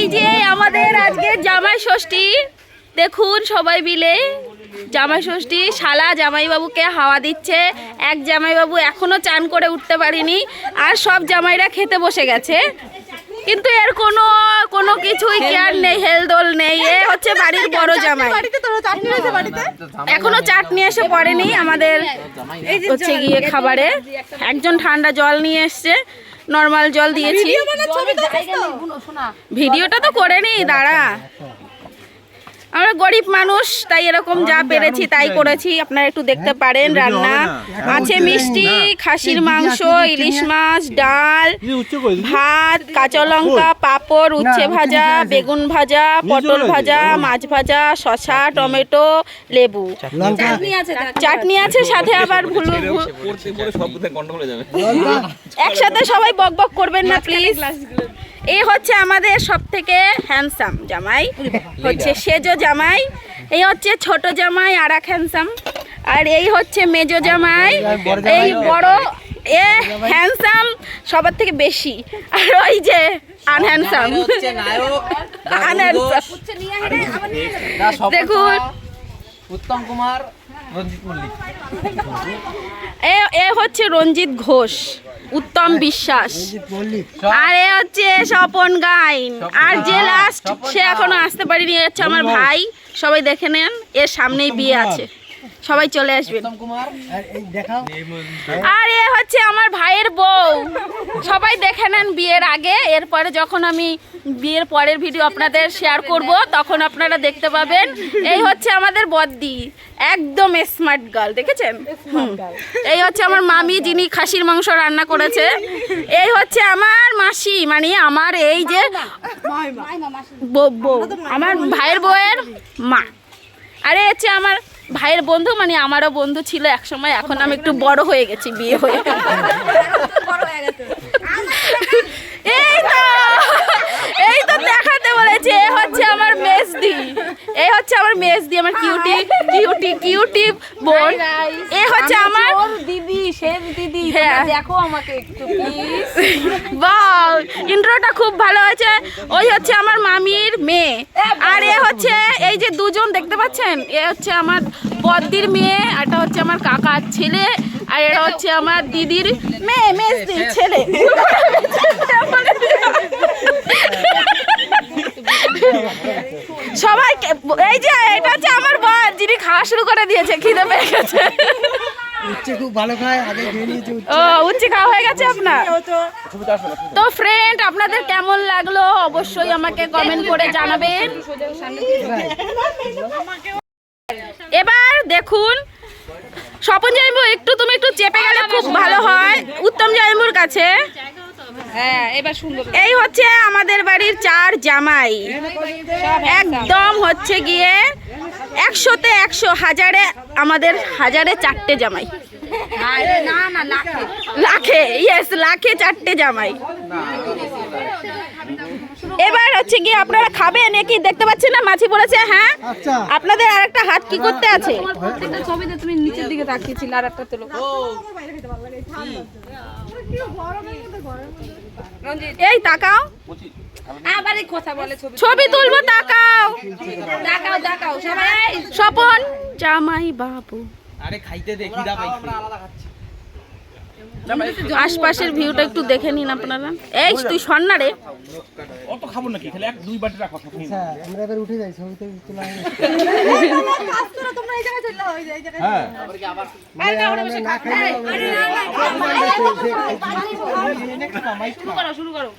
এই যে আমাদের আজকে জামাই ষষ্ঠী দেখুন সবাই মিলে জামাই ষষ্ঠী শালা জামাইবাবুকে হাওয়া দিচ্ছে এক জামাইবাবু এখনও চান করে উঠতে পারিনি আর সব জামাইরা খেতে বসে গেছে কিন্তু এর কোনো কোনো কিছুই কেয়ার নেই হেলদোল নেই এ হচ্ছে বাড়ির বড় জামাই এখনও চাটনি এসে পড়েনি আমাদের হচ্ছে গিয়ে খাবারে একজন ঠান্ডা জল নিয়ে এসছে নর্মাল জল দিয়েছি। ভিডিওটা তো করেনি দাঁড়া। আমরা গরিব মানুষ তাই এরকম যা পেরেছি তাই করেছি। আপনারা একটু দেখতে পারেন রান্না। আছে মিষ্টি খাসির মাংস ইলিশ মাছ ডাল ভাত কাঁচা লঙ্কা পাঁপড় উচ্ছে ভাজা বেগুন ভাজা পটল ভাজা মাছ ভাজা শশা টমেটো লেবু। চাটনি আছে। সাথে আবার ভুল হয়ে একসাথে সবাই বক বক করবেন না প্লিজ এই হচ্ছে আমাদের সব থেকে হ্যান্ডসাম জামাই হচ্ছে সেজো জামাই এই হচ্ছে ছোট জামাই আর এক হ্যান্ডসাম আর এই হচ্ছে মেজো জামাই এই বড় এ হ্যান্ডসাম সবার থেকে বেশি। আর ওই যে আনহ্যান্ডসাম আনহ্যান্ডসাম দেখুন। উত্তম কুমার রঞ্জিত মল্লিক। এ এ হচ্ছে রঞ্জিত ঘোষ। উত্তম বিশ্বাস। আর এ হচ্ছে স্বপন গাইন। আর যে লাস্ট সে এখনও আসতে পারিনি হচ্ছে আমার ভাই। সবাই দেখে নেন এর সামনেই বিয়ে আছে। সবাই চলে আসবেন আর এ হচ্ছে আমার ভাইয়ের বউ। সবাই দেখে নেন বিয়ের আগে। এরপরে যখন আমি বিয়ের পরের ভিডিও আপনাদের শেয়ার করব তখন আপনারা দেখতে পাবেন। এই হচ্ছে আমাদের বদ্দি। একদম স্মার্ট গার্ল দেখেছেন? এই হচ্ছে আমার মামি যিনি খাসির মাংস রান্না করেছে। এই হচ্ছে আমার মাসি মানে আমার এই যে বউ আমার ভাইয়ের বউয়ের মা। আরে হচ্ছে আমার ভাইয়ের বন্ধু মানে আমারও বন্ধু ছিল একসময়, এখন আমি একটু বড় হয়ে গেছি, বিয়ে হয়ে এই তো এই তো দেখাতে বলেছে এ হচ্ছে আমার মেজদি এই হচ্ছে আমার মেজদি আমার কিউটি কিউটি কিউটি বোন। এ হচ্ছে আমার দিদি শেষ দিদি। হ্যাঁ। দেখো আমাকে একটু প্লিজ বাহ ইন্ট্রোটা খুব ভালো হয়েছে। ওই হচ্ছে আমার মামির মেয়ে। আর এ হচ্ছে এই যে দুজন দেখতে পাচ্ছেন? এ হচ্ছে আমার বদ্দির মেয়ে আর এটা হচ্ছে আমার কাকার ছেলে আর এটা হচ্ছে আমার দিদির মেয়ে মেজদির ছেলে সবাইকে এই যে এটা হচ্ছে আমার বর যিনি খাওয়া শুরু করে দিয়েছে খিদে পেয়ে গেছে। উচ্ছে খুব ভালো খায় আগে খেয়ে নিয়েছে ও উচ্চে খাওয়া হয়ে গেছে আপনার? তো ফ্রেন্ড আপনাদের কেমন লাগল? অবশ্যই আমাকে কমেন্ট করে জানাবেন। এবার দেখুন স্বপন জাইমু একটু তুমি একটু চেপে গেলে খুব ভালো হয়। উত্তম জাইমুর কাছে। হ্যাঁ এবার সুন্দর এই হচ্ছে আমাদের বাড়ির চার জামাই। একদম হচ্ছে গিয়ে একশোতে একশো হাজারে আমাদের হাজারে চারটে জামাই। না না লাখে লাখে ইয়েস লাখে চারটে জামাই। এবার হচ্ছে গিয়ে আপনারা খাবেন এ কি দেখতে পাচ্ছেন না? মাছি পড়েছে হ্যাঁ? আচ্ছা। আপনাদের আর একটা হাত কি করতে আছে? ছবিতে তুমি নিচের দিকে তাকিয়েছিলে আর একটা তোলো। এই তাকাও। আবার এই কথা বলে ছবি। ছবি তুলবো তাকাও। স্বপন জামাই বাবু আরে খাইতে দে খিদা পাইছে আশপাশের ভিউটা একটু দেখে নিন আপনারা এই তুই সর না রে অত খাব নাকি খালি এক দুই বাটি রাখো আচ্ছা আমরা এবার উঠে যাই ছবিতে তোলা হয় না। হ্যাঁ মানে আর আমরা না খাইলে শুরু করো শুরু করো